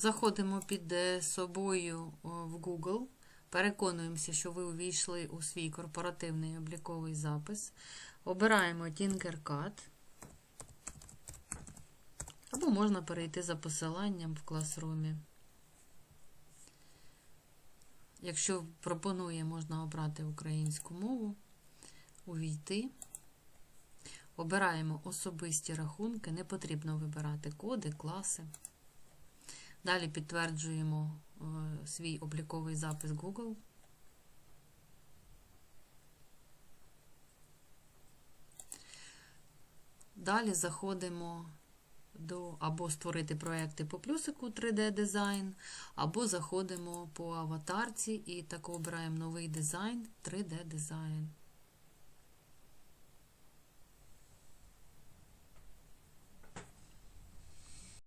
Заходимо під е, собою в Google, переконуємося, що ви увійшли у свій корпоративний обліковий запис. Обираємо Tinkercad. Або можна перейти за посиланням в класрумі. Якщо пропонує, можна обрати українську мову, увійти. Обираємо особисті рахунки, не потрібно вибирати коди, класи. Далі підтверджуємо е, свій обліковий запис Google. Далі заходимо до або створити проекти по плюсику 3D дизайн, або заходимо по аватарці і так обираємо новий дизайн 3D дизайн.